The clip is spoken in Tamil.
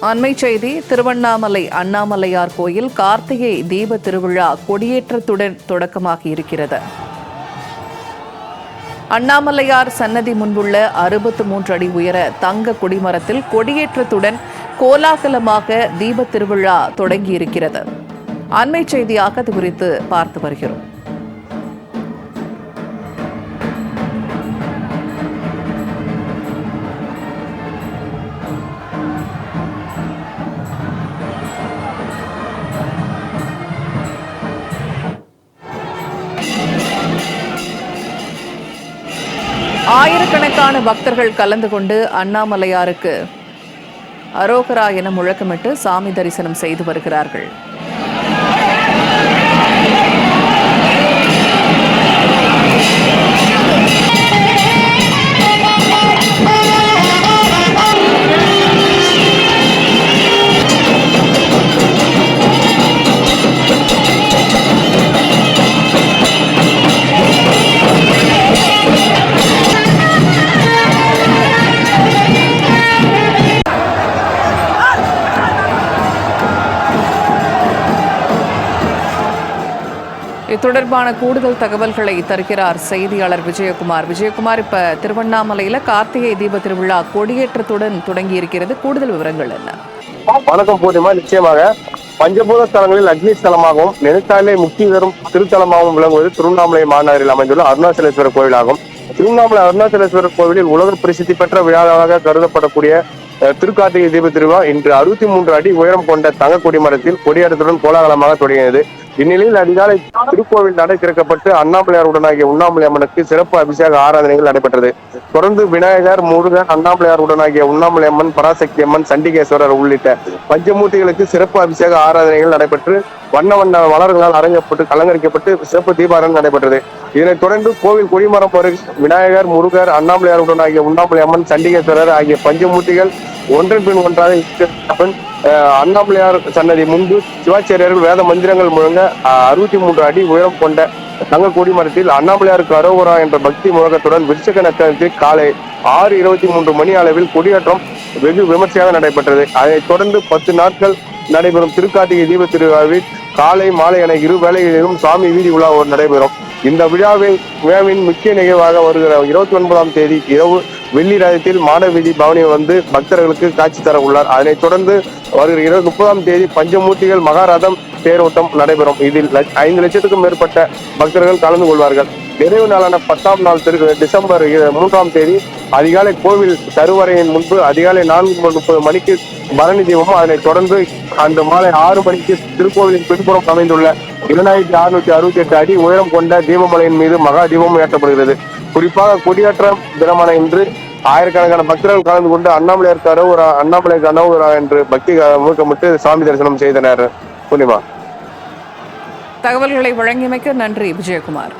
அண்மை செய்தி திருவண்ணாமலை அண்ணாமலையார் கோயில் கார்த்திகை தீப திருவிழா கொடியேற்றத்துடன் தொடக்கமாகி இருக்கிறது. அண்ணாமலையார் சன்னதி முன்புள்ள அறுபத்து மூன்று அடி உயர தங்க கொடிமரத்தில் கொடியேற்றத்துடன் கோலாகலமாக தீப திருவிழா தொடங்கியிருக்கிறது. அண்மை செய்தியாக இது குறித்து பார்த்து வருகிறோம். ஆயிரக்கணக்கான பக்தர்கள் கலந்து கொண்டு அண்ணாமலையாருக்கு அரோகரா என முழக்கமிட்டு சாமி தரிசனம் செய்து வருகிறார்கள். இது தொடர்பான கூடுதல் தகவல்களை தருகிறார் செய்தியாளர் விஜயகுமார். விஜயகுமார் இப்ப திருவண்ணாமலையில கார்த்திகை தீப திருவிழா கொடியேற்றத்துடன் தொடங்கி இருக்கிறது கூடுதல் விவரங்கள் என்ன? வணக்கம் பூர்ணிமா. நிச்சயமாக பஞ்சபூத ஸ்தலங்களில் அக்னி ஸ்தலமாகவும் நினைத்தாலே முக்தி தரும் திருத்தலமாகவும் விளங்குவது திருவண்ணாமலை மாநகரில் அமைந்துள்ள அருணாச்சலேஸ்வரர் கோவிலாகும். திருவண்ணாமலை அருணாச்சலேஸ்வரர் கோவிலில் உலக பிரசித்தி பெற்ற விழாவாக கருதப்படக்கூடிய திருக்கார்த்திகை தீப திருவிழா இன்று அறுபத்தி மூன்று அடி உயரம் கொண்ட தங்க கொடிமரத்தில் கொடியேற்றத்துடன் கோலாகலமாக தொடங்கியது. இந்நிலையில் அதிகாலை திருக்கோவில் நடை திறக்கப்பட்டு அண்ணாமலையாருடனாகிய உண்ணாமலை அம்மனுக்கு சிறப்பு அபிஷேக ஆராதனைகள் நடைபெற்றது. தொடர்ந்து விநாயகர் முருகன் அண்ணாமலையாருடனாகிய உண்ணாமலை அம்மன் பராசக்தி அம்மன் சண்டிகேஸ்வரர் உள்ளிட்ட பஞ்சமூர்த்திகளுக்கு சிறப்பு அபிஷேக ஆராதனைகள் நடைபெற்று வண்ண வண்ண மலர்களால் அரங்கப்பட்டு கலங்கரிக்கப்பட்டு சிறப்பு தீபாராதனை நடைபெற்றது. இதனைத் தொடர்ந்து கோவில் கொடிமரம் அருகே விநாயகர் முருகர் அண்ணாமலையார் ஆகிய உண்ணாமலை அம்மன் சண்டிகேஸ்வரர் ஆகிய பஞ்சமூர்த்திகள் ஒன்றன் பின் ஒன்றாக அண்ணாமலையார் சன்னதி முன்பு சிவாச்சாரியர்கள் வேத மந்திரங்கள் முழங்க அறுபத்தி மூன்று அடி உயரம் கொண்ட தங்க கொடிமரத்தில் அண்ணாமலையாருக்கு அரோகரா என்ற பக்தி முழக்கத்துடன் விருச்சக நட்சத்திரத்தில் காலை ஆறு இருபத்தி மூன்று மணி அளவில் கொடியேற்றம் வெகு விமர்சையாக நடைபெற்றது. அதைத் தொடர்ந்து பத்து நாட்கள் நடைபெறும் திருக்கார்த்திகை தீப திருவிழாவில் காலை மாலை என இரு வேளைகளிலும் சாமி வீதி உலா நடைபெறும். இந்த விழாவில் விழாவின் முக்கிய நிகழ்வாக வருகிற இருபத்தி ஒன்பதாம் தேதி இரவு வெள்ளி ராஜத்தில் மாடவீதி பவனி வந்து பக்தர்களுக்கு காட்சி தர உள்ளார். அதனைத் தொடர்ந்து வருகிற இருபது முப்பதாம் தேதி பஞ்சமூர்த்திகள் மகாரதம் தேரோட்டம் நடைபெறும். இதில் லட்ச- ஐந்து லட்சத்துக்கும் மேற்பட்ட பக்தர்கள் கலந்து கொள்வார்கள். நிறைவு நாளான பத்தாம் நாள் திரு டிசம்பர் மூன்றாம் தேதி அதிகாலை கோவில் கருவறையின் முன்பு அதிகாலை நான்கு முப்பது மணிக்கு பரணி தீபமும் அதனைத் தொடர்ந்து அந்த மாலை ஆறு மணிக்கு திருக்கோவிலின் பின்புறம் அமைந்துள்ள இரண்டாயிரத்தி அறுநூத்தி அறுபத்தி எட்டு அடி உயரம் கொண்ட தீபமலையின் மீது மகா தீபம் ஏற்றப்படுகிறது. குறிப்பாக கொடியேற்ற தினமான இன்று ஆயிரக்கணக்கான பக்தர்கள் கலந்து கொண்டு அண்ணாமலையார் கரவுரா அண்ணாமலை கனவுரா என்று பக்தி முழக்கமிட்டு சாமி தரிசனம் செய்தனர். பூர்ணிமா. தகவல்களை வழங்கியமைக்கு நன்றி விஜயகுமார்.